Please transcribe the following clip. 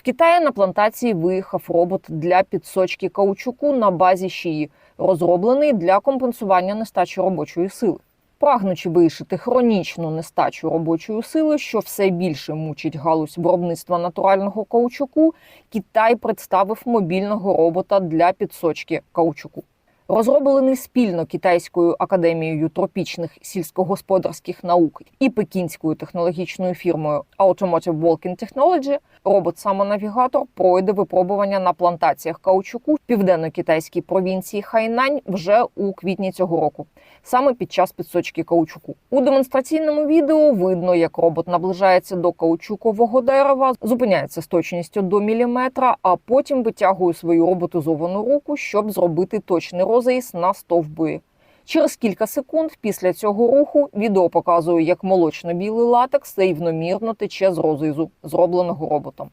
В Китаї на плантації виїхав робот для підсочки каучуку на базі шиї, розроблений для компенсування нестачі робочої сили. Прагнучи вирішити хронічну нестачу робочої сили, що все більше мучить галузь виробництва натурального каучуку, Китай представив мобільного робота для підсочки каучуку. Розроблений спільно Китайською академією тропічних сільськогосподарських наук і пекінською технологічною фірмою Automotive Walking Technology, робот-самонавігатор пройде випробування на плантаціях каучуку в південно-китайській провінції Хайнань вже у квітні цього року, саме під час підсочки каучуку. У демонстраційному відео видно, як робот наближається до каучукового дерева, зупиняється з точністю до міліметра, а потім витягує свою роботизовану руку, щоб зробити точний розріз на стовбурі. Через кілька секунд після цього руху відео показує, як молочно-білий латекс рівномірно тече з розрізу, зробленого роботом.